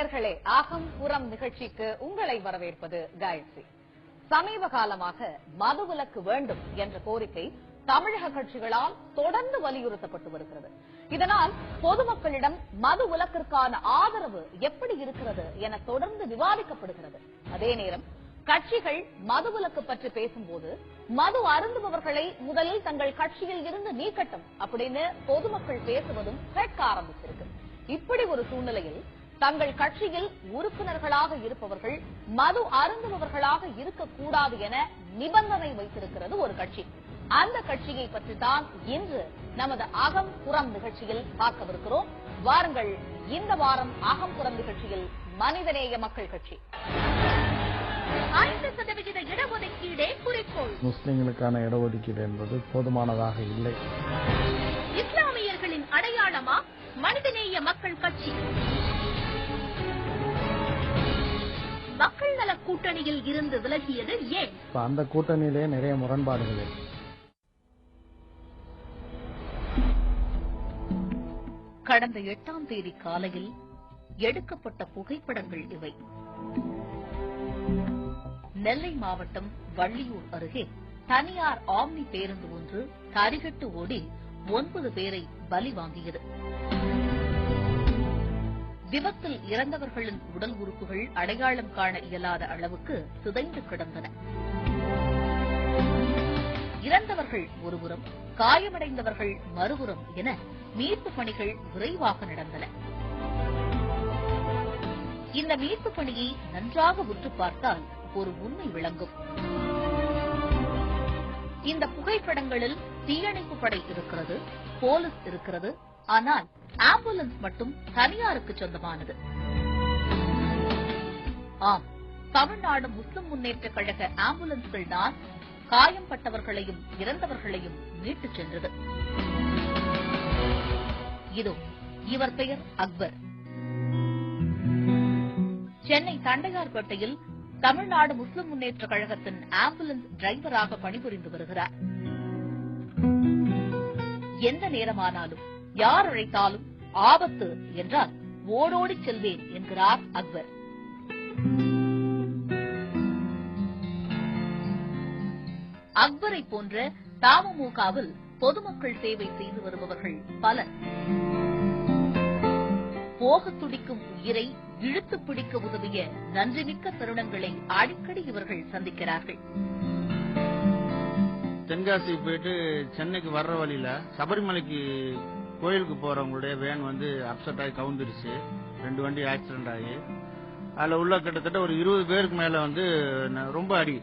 நேயர்களே ஆகம் புறம் நிகழ்ச்சிக்கு உங்களை வரவேற்பது காயத்ரி. சமீப காலமாக மதுவிலக்கு வேண்டும் என்ற கோரிக்கை தமிழக கட்சிகளால் தொடர்ந்து வலியுறுத்தப்பட்டு வருகிறது. இதனால் பொதுமக்களிடம் மது விலக்கிற்கான ஆதரவு எப்படி இருக்கிறது என தொடர்ந்து விவாதிக்கப்படுகிறது. அதே நேரம் கட்சிகள் மது மதுவிலக்கு பற்றி பேசும்போது மது அருந்துபவர்களை முதலில் தங்கள் கட்சியில் இருந்து நீக்கட்டும் அப்படின்னு பொதுமக்கள் பேசுவதும் கேட்க ஆரம்பித்திருக்கு இப்படி ஒரு சூழ்நிலையில் தங்கள் கட்சியில் உறுப்பினர்களாக இருப்பவர்கள் மது அருந்துபவர்களாக இருக்கக்கூடாது என நிபந்தனை வைத்திருக்கிறது ஒரு கட்சி. அந்த கட்சியை பற்றி தான் இன்று நமது அகம் புறம் நிகழ்ச்சியில் பார்க்கவிருக்கிறோம். வாருங்கள் இந்த வாரம் அகம் புறம் நிகழ்ச்சியில் மனிதநேய மக்கள் கட்சி. ஐந்து சதவிகித இடஒதுக்கீடே குறிக்கோள். முஸ்லிம்களுக்கான இடஒதுக்கீடு என்பது போதுமானதாக இல்லை. இஸ்லாமியர்களின் அடையாளமா மனிதநேய மக்கள் கட்சி? மக்கள் நல கூட்டணியில் இருந்து விலகியது ஏன்? அந்த கூட்டணியிலே நிறைய முரண்பாடுகள் கடந்த எட்டாம் தேதி காலையில் எடுக்கப்பட்ட புகைப்படங்கள் இவை. நெல்லை மாவட்டம் வள்ளியூர் அருகே தனியார் ஆம்னி பேருந்து ஒன்று தரிகட்டு ஓடி ஒன்பது பேரை பலி வாங்கியது. விபத்தில் இறந்தவர்களின் உடல் உறுப்புகள் அடையாளம் காண இயலாத அளவுக்கு சிதைந்து கிடந்தன. இறந்தவர்கள் ஒருபுறம் காயமடைந்தவர்கள் மறுபுறம் என மீட்பு பணிகள் விரைவாக நடந்தன. இந்த மீட்பு பணியை நன்றாக உற்று பார்த்தால் ஒரு உண்மை விளங்கும். இந்த புகைப்படங்களில் தீயணைப்பு படை இருக்கிறது போலீஸ் இருக்கிறது ஆனால் ஆம்புலன்ஸ் மட்டும் தனியாருக்கு சொந்தமானது. ஆம் தமிழ்நாடு முஸ்லிம் முன்னேற்ற கழக ஆம்புலன்ஸ்கள் தான் காயம்பட்டவர்களையும் இறந்தவர்களையும் மீட்டுச் சென்றது. இதோ இவர் பெயர் அக்பர். சென்னை தண்டையார்பேட்டையில் தமிழ்நாடு முஸ்லிம் முன்னேற்ற கழகத்தின் ஆம்புலன்ஸ் டிரைவராக பணிபுரிந்து வருகிறார். எந்த நேரமானாலும் யார் அழைத்தாலும் ஆபத்து என்றால் ஓடோடி செல்வேன் என்கிறார் அக்பர். அக்பரை போன்ற தமுமுகவில் பொதுமக்கள் சேவை செய்து வருபவர்கள் பலர். போக துடிக்கும் உயிரை இழுத்து பிடிக்க உதவிய நன்றிமிக்க தருணங்களை அடிக்கடி இவர்கள் சந்திக்கிறார்கள். தென்காசி போயிட்டு சென்னைக்கு வர்ற வழியில சபரிமலைக்கு கோயிலுக்கு போறவங்களுடைய வேன் வந்து அப்செட் ஆகி கவுந்துருச்சு. ரெண்டு வண்டி ஆக்சிடென்ட் ஆகி. அதுல உள்ள கிட்டத்தட்ட ஒரு இருபது பேருக்கு மேல வந்து ரொம்ப அடி.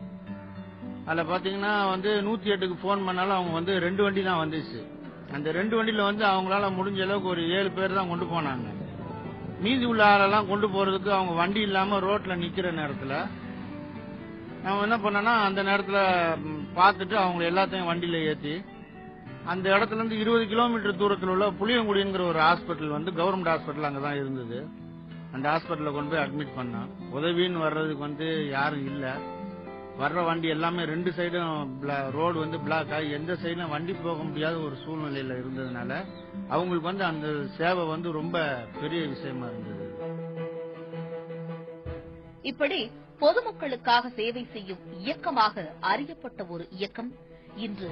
அதுல பாத்தீங்கன்னா வந்து நூத்தி எட்டுக்கு ஃபோன் பண்ணாலும் அவங்க வந்து ரெண்டு வண்டி தான் வந்துச்சு. அந்த ரெண்டு வண்டியில வந்து அவங்களால முடிஞ்ச அளவுக்கு ஒரு ஏழு பேர் தான் கொண்டு போனாங்க. மீதி உள்ள ஆளெல்லாம் கொண்டு போறதுக்கு அவங்க வண்டி இல்லாம ரோட்ல நிக்கிற நேரத்துல நம்ம என்ன பண்ணோம்னா அந்த நேரத்துல பார்த்துட்டு அவங்க எல்லாத்தையும் வண்டியில ஏத்தி அந்த இடத்துல இருந்து இருபது கிலோமீட்டர் தூரத்தில் உள்ள புளியங்குடிங்கிற ஒரு ஹாஸ்பிட்டல் வந்து கவர்மெண்ட் ஹாஸ்பிட்டல் அங்கதான் இருந்தது. அந்த ஹாஸ்பிட்டலில் கொண்டு போய் அட்மிட் பண்ணோம் உதவின்னு வர்றதுக்கு வந்து யாரும் இல்லை. வர்ற வண்டி எல்லாமே ரெண்டு சைடும் ரோடு வந்து பிளாக் ஆகி எந்த சைடும் வண்டி போக முடியாத ஒரு சூழ்நிலையில இருந்ததுனால அவங்களுக்கு வந்து அந்த சேவை வந்து ரொம்ப பெரிய விஷயமா இருந்தது. இப்படி பொதுமக்களுக்காக சேவை செய்யும் இயக்கமாக அறியப்பட்ட ஒரு இயக்கம் இன்று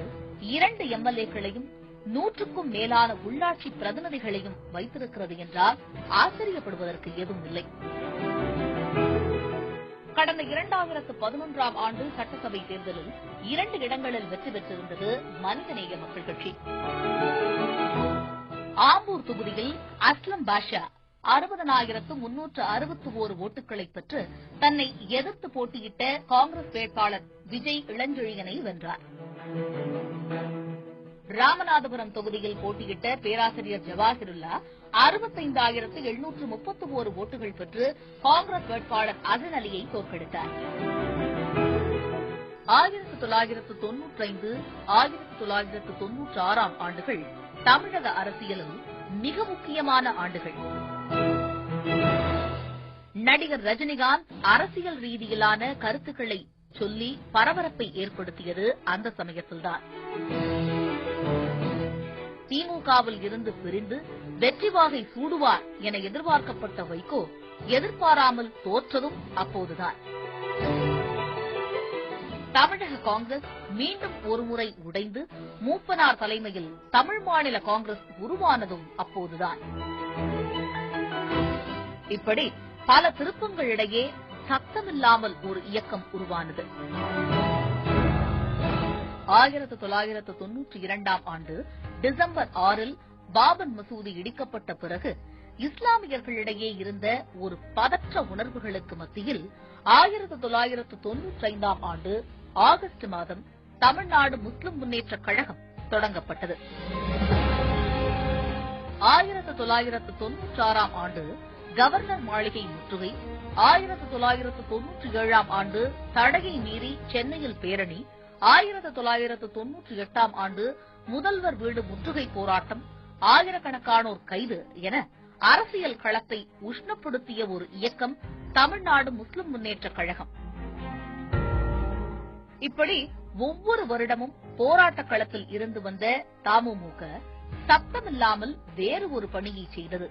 இரண்டு எம்எல்ஏக்களையும் நூற்றுக்கும் மேலான உள்ளாட்சி பிரதிநிதிகளையும் வைத்திருக்கிறது என்றால் ஆச்சரியப்படுவதற்கு எதுவும் இல்லை. கடந்த இரண்டாயிரத்து பதினொன்றாம் ஆண்டு சட்டசபை தேர்தலில் இரண்டு இடங்களில் வெற்றி பெற்றிருந்தது மனிதநேய மக்கள் கட்சி. ஆம்பூர் தொகுதியில் அஸ்லம் பாஷா அறுபதனாயிரத்து முன்னூற்று அறுபத்தி ஒரு ஓட்டுகளை பெற்று தன்னை எதிர்த்து போட்டியிட்ட காங்கிரஸ் வேட்பாளர் விஜய் இளஞ்செழியனை வென்றார். ராமநாதபுரம் தொகுதியில் போட்டியிட்ட பேராசிரியர் ஜவாஹிருல்லா அறுபத்தைந்தாயிரத்து எழுநூற்று முப்பத்து ஒரு ஓட்டுகள் பெற்று காங்கிரஸ் வேட்பாளர் அசன் அலியை தோற்கடித்தார். ஆயிரத்து தொள்ளாயிரத்து தொன்னூற்றைந்து ஆயிரத்து தொள்ளாயிரத்து தொன்னூற்றி ஆறாம் ஆண்டுகள் தமிழக அரசியலில் மிக முக்கியமான ஆண்டுகள். நடிகர் ரஜினிகாந்த் அரசியல் ரீதியிலான கருத்துக்களை சொல்லி பரபரப்பை ஏற்படுத்தியது அந்த சமயத்தில்தான். திமுகவில் இருந்து பிரிந்து வெற்றி வாகை சூடுவார் என எதிர்பார்க்கப்பட்ட வைகோ எதிர்பாராமல் தோற்றதும் அப்போதுதான். தமிழக காங்கிரஸ் மீண்டும் ஒருமுறை உடைந்து மூப்பனார் தலைமையில் தமிழ் மாநில காங்கிரஸ் உருவானதும் அப்போதுதான். இப்படி பல திருப்பங்களிடையே சத்தமில்லாமல் ஒரு இயக்கம் உருவானது. ஆயிரத்து தொள்ளாயிரத்து தொன்னூற்றி இரண்டாம் ஆண்டு டிசம்பர் ஆறில் பாபன் மசூதி இடிக்கப்பட்ட பிறகு இஸ்லாமியர்களிடையே இருந்த ஒரு பதற்ற உணர்வுகளுக்கு மத்தியில் ஆயிரத்து தொள்ளாயிரத்து தொன்னூற்றி ஐந்தாம் ஆண்டு ஆகஸ்ட் மாதம் தமிழ்நாடு முஸ்லிம் முன்னேற்றக் கழகம் தொடங்கப்பட்டது. ஆயிரத்து தொள்ளாயிரத்து தொன்னூற்றி ஆறாம் ஆண்டு கவர்னர் மாளிகை முற்றுகை ஆயிரத்து தொள்ளாயிரத்து தொன்னூற்றி ஏழாம் ஆண்டு தடையை மீறி சென்னையில் பேரணி ஆயிரத்து தொள்ளாயிரத்து தொன்னூற்றி எட்டாம் ஆண்டு முதல்வர் வீடு முற்றுகை போராட்டம் ஆயிரக்கணக்கானோர் கைது என அரசியல் களத்தை உஷ்ணப்படுத்திய ஒரு இயக்கம் தமிழ்நாடு முஸ்லிம் முன்னேற்றக் கழகம். இப்படி ஒவ்வொரு வருடமும் போராட்ட களத்தில் இருந்து வந்த தமுமுக சத்தமில்லாமல் வேறு ஒரு பணியை செய்தது.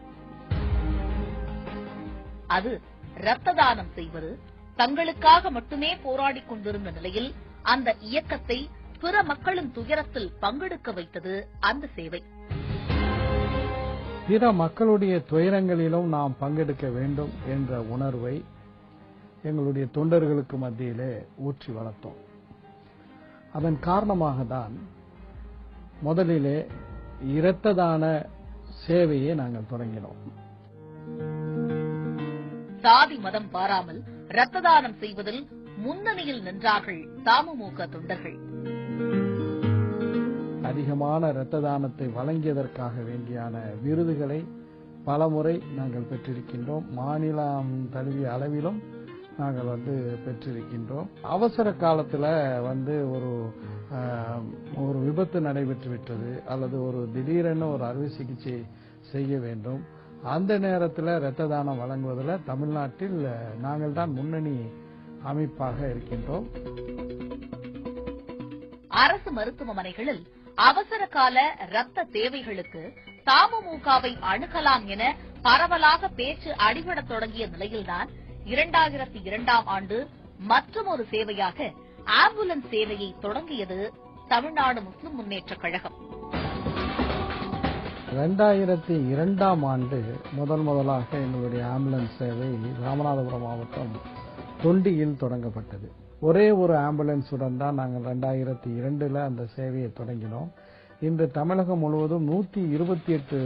அது இரத்த தானம் செய்வது தங்களுக்காக மட்டுமே போராடிக் கொண்டிருந்த நிலையில் அந்த இயக்கத்தை பிற மக்களின் துயரத்தில் பங்கெடுக்க வைத்தது அந்த சேவை. பிற மக்களுடைய துயரங்களிலும் நாம் பங்கெடுக்க வேண்டும் என்ற உணர்வை எங்களுடைய தொண்டர்களுக்கு மத்தியிலே ஊற்றி வளர்த்தோம். அதன் காரணமாக தான் முதலிலே இரத்த தான சேவையை நாங்கள் தொடங்கினோம். சாதி மதம் பாராமல் ரத்த தானம் செய்வதில் முன்னணியில் நின்றார்கள் தமுமுக தொண்டர்கள். அதிகமான இரத்த தானத்தை வழங்கியதற்காக வேண்டியான விருதுகளை பலமுறை நாங்கள் பெற்றிருக்கின்றோம். மாநிலம் தழுவிய அளவிலும் நாங்கள் வந்து பெற்றிருக்கின்றோம். அவசர காலத்தில் வந்து ஒரு ஒரு விபத்து நடைபெற்று விட்டது அல்லது ஒரு திடீரென ஒரு அறுவை சிகிச்சை செய்ய வேண்டும். அந்த நேரத்தில் இரத்த தானம் வழங்குவதில் தமிழ்நாட்டில் நாங்கள் தான் முன்னணி அமைப்பாக இருக்கின்றோம். அரசு மருத்துவமனைகளில் அவசர கால ரத்த தேவைகளுக்கு தமுமுகவை அணுகலாம் என பரவலாக பேச்சு அடிபடத் தொடங்கிய நிலையில்தான் இரண்டாயிரத்தி இரண்டாம் ஆண்டு மற்றொரு சேவையாக ஆம்புலன்ஸ் சேவையை தொடங்கியது தமிழ்நாடு முஸ்லிம் முன்னேற்றக் கழகம். ரெண்டாயிரத்தி இரண்டாம் ஆண்டு முதன் முதலாக எங்களுடைய ஆம்புலன்ஸ் சேவை ராமநாதபுரம் மாவட்டம் தொண்டியில் தொடங்கப்பட்டது. ஒரே ஒரு ஆம்புலன்ஸுடன் தான் நாங்கள் ரெண்டாயிரத்தி இரண்டில் அந்த சேவையை தொடங்கினோம். இன்று தமிழகம் முழுவதும் நூற்றி இருபத்தி எட்டு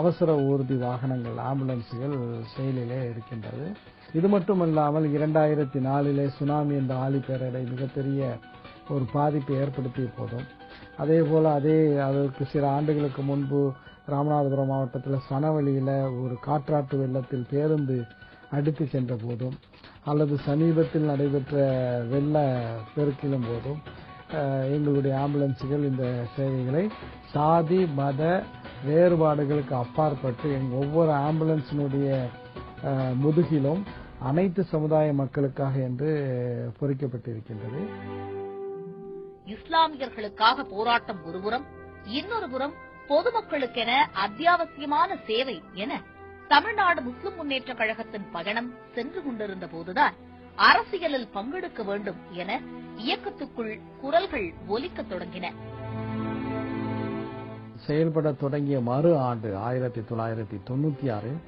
அவசர ஊர்தி வாகனங்கள் ஆம்புலன்ஸுகள் செயலிலே இருக்கின்றது. இது மட்டுமல்லாமல் இரண்டாயிரத்தி நாலிலே சுனாமி என்ற ஆழிப்பேரடை மிகப்பெரிய ஒரு பாதிப்பை ஏற்படுத்திய போதும் அதே போல் அதே அதற்கு சில ஆண்டுகளுக்கு முன்பு ராமநாதபுரம் மாவட்டத்தில் சனவெளியில் ஒரு காற்றாற்று வெள்ளத்தில் பேருந்து அடித்து சென்ற போதும் அல்லது சமீபத்தில் நடைபெற்ற வெள்ள பெருக்கிலும் போதும் எங்களுடைய ஆம்புலன்ஸுகள் இந்த சேவைகளை சாதி மத வேறுபாடுகளுக்கு அப்பாற்பட்டு எங்கள் ஒவ்வொரு ஆம்புலன்ஸினுடைய முதுகிலும் அனைத்து சமுதாய மக்களுக்காக என்று பொறிக்கப்பட்டிருக்கின்றது. இஸ்லாமியர்களுக்காக போராட்டம் ஒருபுறம் இன்னொரு புறம் பொதுமக்களுக்கென அத்தியாவசியமான சேவை என தமிழ்நாடு முஸ்லிம் முன்னேற்ற கழகத்தின் பயணம் சென்று கொண்டிருந்த போதுதான் அரசியலில் பங்கெடுக்க வேண்டும் என இயக்கத்துக்குள் குரல்கள் ஒலிக்க தொடங்கின. செயல்பட தொடங்கிய மறு ஆண்டு ஆயிரத்தி தொள்ளாயிரத்தி தொண்ணூத்தி ஆறில்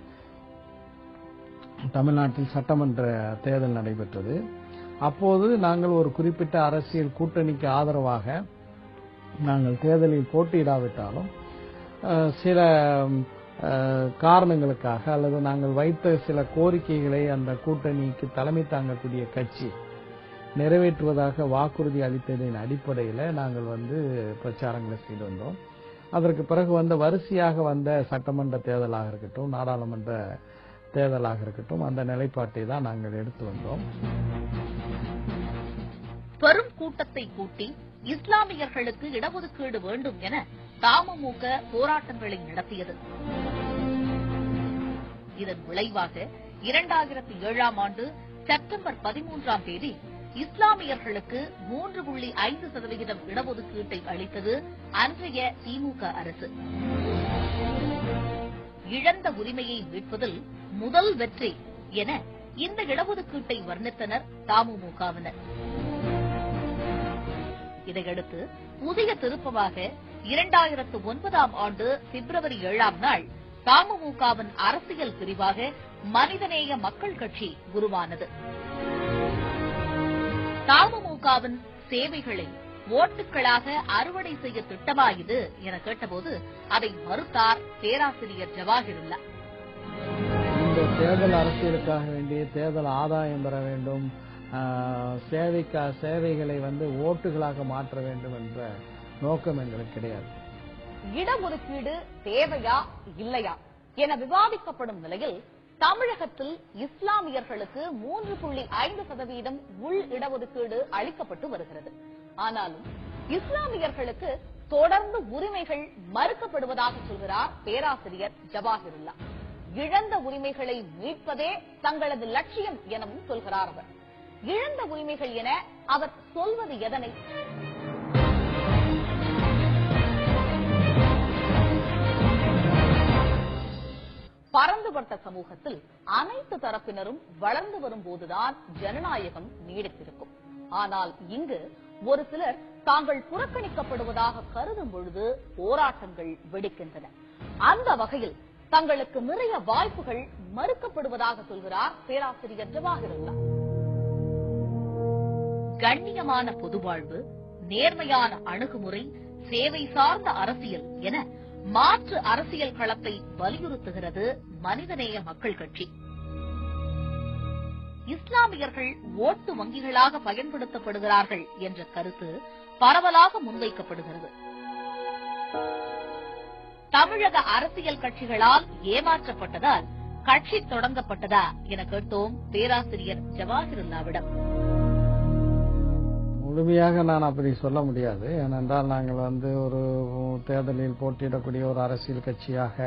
தமிழ்நாட்டில் சட்டமன்ற தேர்தல் நடைபெற்றது. அப்போது நாங்கள் ஒரு குறிப்பிட்ட அரசியல் கூட்டணிக்கு ஆதரவாக நாங்கள் தேர்தலில் போட்டியிடாவிட்டாலும் சில காரணங்களுக்காக அல்லது நாங்கள் வைத்த சில கோரிக்கைகளை அந்த கூட்டணிக்கு தலைமை தாங்கக்கூடிய கட்சி நிறைவேற்றுவதாக வாக்குறுதி அளித்ததின் அடிப்படையில் நாங்கள் வந்து பிரச்சாரங்களை செய்து வந்தோம். அதற்கு பிறகு வந்த வரிசையாக வந்த சட்டமன்ற தேர்தலாக இருக்கட்டும் நாடாளுமன்ற தேர்தலாக இருக்கட்டும் அந்த நிலைப்பாட்டை தான் நாங்கள் எடுத்து வந்தோம். கூட்டத்தை கூட்டி இஸ்லாமியர்களுக்கு இடஒதுக்கீடு வேண்டும் என தாமமுக போராட்டங்களை நடத்தியது. இதன் விளைவாக இரண்டாயிரத்தி ஏழாம் ஆண்டு செப்டம்பர் பதிமூன்றாம் தேதி இஸ்லாமியர்களுக்கு மூன்று புள்ளி ஐந்து சதவிகிதம் இடஒதுக்கீட்டை அளித்தது அன்றைய திமுக அரசு. இழந்த உரிமையை மீட்பதில் முதல் வெற்றி என இந்த இடஒதுக்கீட்டை வர்ணித்தனர் தமுமுகவினர் இதையடுத்து புதிய திருப்பமாக இரண்டாயிரத்து ஒன்பதாம் ஆண்டு பிப்ரவரி ஏழாம் நாள் தமுமுகவின் அரசியல் பிரிவாக மனிதநேய மக்கள் கட்சி உருவானது. தமுமுகவின் சேவைகளை ஓட்டுகளாக அறுவடை செய்ய திட்டமா இது என கேட்டபோது அதை மறுத்தார் பேராசிரியர் ஜவாஹிருல்லா. இந்த தேர்தல் அரசியலுக்காக வேண்டி தேர்தல் ஆதாயம் பெற வேண்டும். சேவைக்கா சேவைகளை வந்து ஓட்டுகளாக மாற்ற வேண்டும் என்ற நோக்கம் எங்களுக்கு கிடையாது. இடஒதுக்கீடு தேவையா இல்லையா என விவாதிக்கப்படும் நிலையில் தமிழகத்தில் இஸ்லாமியர்களுக்கு மூன்று புள்ளி ஐந்து சதவீதம் உள் இடஒதுக்கீடு அளிக்கப்பட்டு வருகிறது. ஆனாலும் இஸ்லாமியர்களுக்கு தொடர்ந்து உரிமைகள் மறுக்கப்படுவதாக சொல்கிறார் பேராசிரியர் ஜவாஹிருல்லா. இழந்த உரிமைகளை மீட்பதே தங்களது லட்சியம் எனவும் சொல்கிறார் அவர். இழந்த உரிமைகள் என அவர் சொல்வது எதனை? பரந்துபட்ட சமூகத்தில் அனைத்து தரப்பினரும் வளர்ந்து வரும்போதுதான் ஜனநாயகம் நீடித்திருக்கும். ஆனால் இங்கு ஒரு சிலர் தாங்கள் புறக்கணிக்கப்படுவதாக கருதும் பொழுது போராட்டங்கள் வெடிக்கின்றன. அந்த வகையில் தங்களுக்கு நிறைய வாய்ப்புகள் மறுக்கப்படுவதாக சொல்கிறார் பேராசிரியர் ஜவாஹிருல்லா கண்ணியமான பொதுவாழ்வு நேர்மையான அணுகுமுறை சேவை சார்ந்த அரசியல் என மாற்று அரசியல் களத்தை வலியுறுத்துகிறது மனிதநேய மக்கள் கட்சி. இஸ்லாமியர்கள் ஓட்டு வங்கிகளாக பயன்படுத்தப்படுகிறார்கள் என்ற கருத்து பரவலாக முன்வைக்கப்படுகிறது. தமிழக அரசியல் கட்சிகளால் ஏமாற்றப்பட்டதால் கட்சி தொடங்கப்பட்டதா என கேட்டோம் பேராசிரியர் ஜவாஹிருல்லாவிடம். முழுமையாக நான் அப்படி சொல்ல முடியாது. ஏனென்றால் நாங்கள் வந்து ஒரு தேர்தலில் போட்டியிடக்கூடிய ஒரு அரசியல் கட்சியாக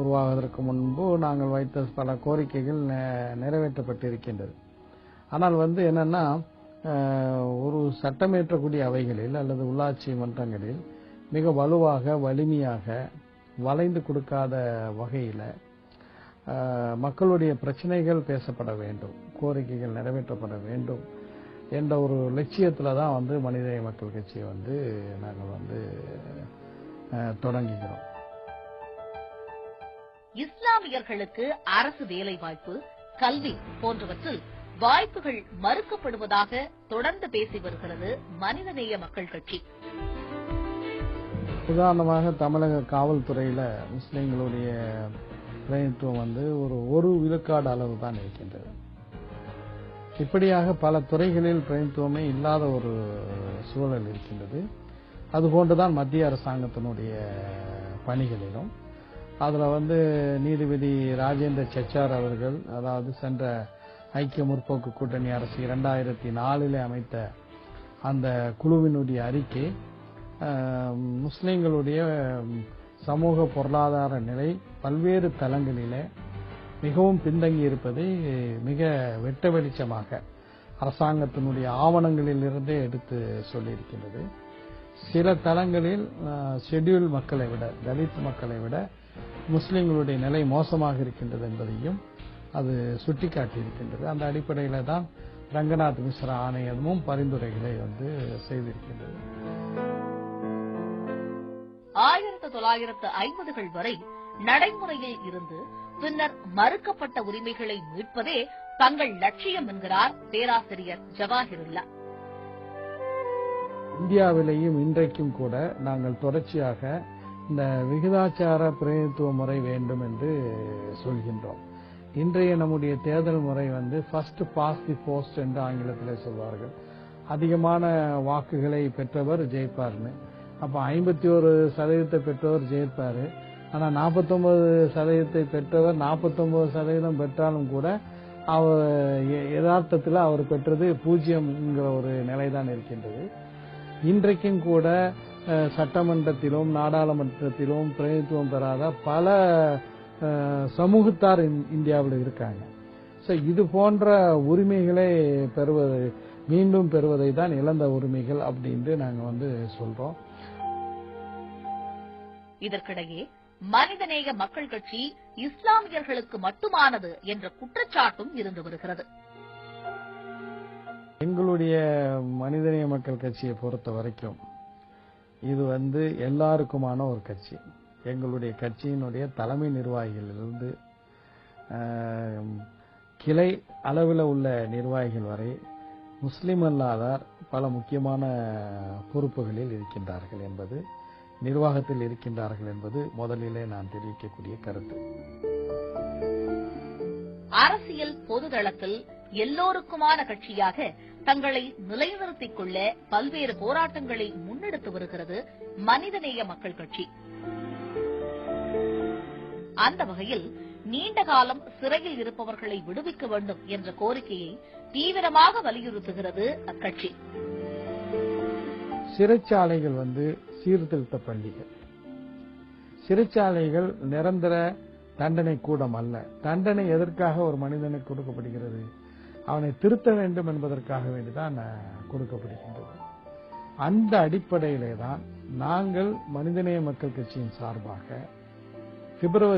உருவாவதற்கு முன்பு நாங்கள் வைத்த பல கோரிக்கைகள் நிறைவேற்றப்பட்டிருக்கின்றது. ஆனால் வந்து என்னன்னா ஒரு சட்டமேற்றக்கூடிய அவைகளில் அல்லது உள்ளாட்சி மன்றங்களில் மிக வலுவாக வலிமையாக வளைந்து கொடுக்காத வகையில் மக்களுடைய பிரச்சனைகள் பேசப்பட வேண்டும் கோரிக்கைகள் நிறைவேற்றப்பட வேண்டும். என்ற ஒரு லட்சியத்துல தான் வந்து மனிதநேய மக்கள் கட்சியை வந்து நாங்கள் வந்து தொடங்குகிறோம். இஸ்லாமியர்களுக்கு அரசு வேலைவாய்ப்பு கல்வி போன்றவற்றில் வாய்ப்புகள் மறுக்கப்படுவதாக தொடர்ந்து பேசி வருகிறது மனிதநேய மக்கள் கட்சி. உதாரணமாக தமிழக காவல்துறையில முஸ்லிம்களுடைய பிரதிநிதித்துவம் வந்து ஒரு ஒரு விழுக்காடு அளவு தான் இருக்கின்றது. இப்படியாக பல துறைகளில் பிரதித்துவமே இல்லாத ஒரு சூழல் இருக்கின்றது. அதுபோன்றுதான் மத்திய அரசாங்கத்தினுடைய பணிகளிலும். அதில் வந்து நீதிபதி ராஜேந்திர சச்சார் அவர்கள் அதாவது சென்ற ஐக்கிய முற்போக்கு கூட்டணி அரசு இரண்டாயிரத்தி நாலிலே அமைத்த அந்த குழுவினுடைய அறிக்கை முஸ்லீம்களுடைய முஸ்லிம்களுடைய சமூக பொருளாதார நிலை பல்வேறு தளங்களிலே மிகவும் பின்தங்கி இருப்பதை மிக வெட்ட வெளிச்சமாக அரசாங்கத்தினுடைய ஆவணங்களிலிருந்தே எடுத்து சொல்லியிருக்கின்றது. சில தளங்களில் ஷெட்யூல் மக்களை விட தலித் மக்களை விட முஸ்லிம்களுடைய நிலை மோசமாக இருக்கின்றது என்பதையும் அது சுட்டிக்காட்டியிருக்கின்றது. அந்த அடிப்படையில் தான் ரங்கநாத் மிஸ்ரா ஆணையமும் பரிந்துரைகளை வந்து செய்திருக்கின்றது. ஆயிரத்து தொள்ளாயிரத்து ஐம்பதுகள் வரை நடைமுறையில் இருந்து பின்னர் மறுக்கப்பட்ட உரிமைகளை மீட்பதே தங்கள் லட்சியம் என்கிறார் பேராசிரியர் ஜவாஹிருல்லா. இந்தியாவிலேயும் இன்றைக்கும் கூட நாங்கள் தொடர்ச்சியாக இந்த விகிதாச்சார பிரதிநிதித்துவ முறை வேண்டும் என்று சொல்கின்றோம். இன்றைய நம்முடைய தேர்தல் முறை வந்து ஃபர்ஸ்ட் பாஸ் தி போஸ்ட் என்று ஆங்கிலத்தில் சொல்வார்கள். அதிகமான வாக்குகளை பெற்றவர் ஜெயிப்பார்னு. அப்ப ஐம்பத்தி ஒரு சதவீதத்தை பெற்றவர் ஜெயிப்பாரு. ஆனால் நாற்பத்தொம்பது சதவீதத்தை பெற்றவர் 49 சதவீதம் பெற்றாலும் கூட அவர் யதார்த்தத்தில் அவர் பெற்றது பூஜ்ஜியம்ங்கிற ஒரு நிலைதான் இருக்கின்றது. இன்றைக்கும் கூட சட்டமன்றத்திலும் நாடாளுமன்றத்திலும் பிரதிநிதித்துவம் பெறாத பல சமூகத்தார் இந்- இந்தியாவில் இருக்காங்க. ஸோ இது போன்ற உரிமைகளை பெறுவது மீண்டும் பெறுவதை தான் இழந்த உரிமைகள் அப்படின்ட்டு நாங்கள் வந்து சொல்றோம். இதற்கிடையே மனிதநேய மக்கள் கட்சி இஸ்லாமியர்களுக்கு மட்டுமானது என்ற குற்றச்சாட்டும் இருந்து வருகிறது. எங்களுடைய மனிதநேய மக்கள் கட்சியை பொறுத்த வரைக்கும் இது வந்து எல்லாருக்குமான ஒரு கட்சி. எங்களுடைய கட்சியினுடைய தலைமை நிர்வாகிகளிலிருந்து கிளை அளவில் உள்ள நிர்வாகிகள் வரை முஸ்லிம் அல்லாதார் பல முக்கியமான பொறுப்புகளில் இருக்கின்றார்கள் என்பது நிர்வாகத்தில் இருக்கின்றார்கள் என்பது முதலிலே நான் தெரிவிக்கக்கூடிய கருத்து. அரசியல் பொதுதளத்தில் எல்லோருக்குமான கட்சியாக தங்களை நிலைநிறுத்திக் கொள்ள பல்வேறு போராட்டங்களை முன்னெடுத்து வருகிறது மனிதநேய மக்கள் கட்சி. அந்த வகையில் நீண்ட காலம் சிறையில் இருப்பவர்களை விடுவிக்க வேண்டும் என்ற கோரிக்கையை தீவிரமாக வலியுறுத்துகிறது அக்கட்சி. சிறைச்சாலைகள் வந்து சீர்திருத்த பள்ளிகள் சிறைச்சாலைகள் நிரந்தர தண்டனை கூடம் அல்ல. தண்டனை எதற்காக ஒரு மனிதனுக்கு கொடுக்கப்படுகிறது? அவனை திருத்த வேண்டும் என்பதற்காக வேண்டிதான் கொடுக்கப்படுகின்றது. அந்த அடிப்படையிலே தான் நாங்கள் மனிதநேய மக்கள் கட்சியின் சார்பாக பிப்ரவரி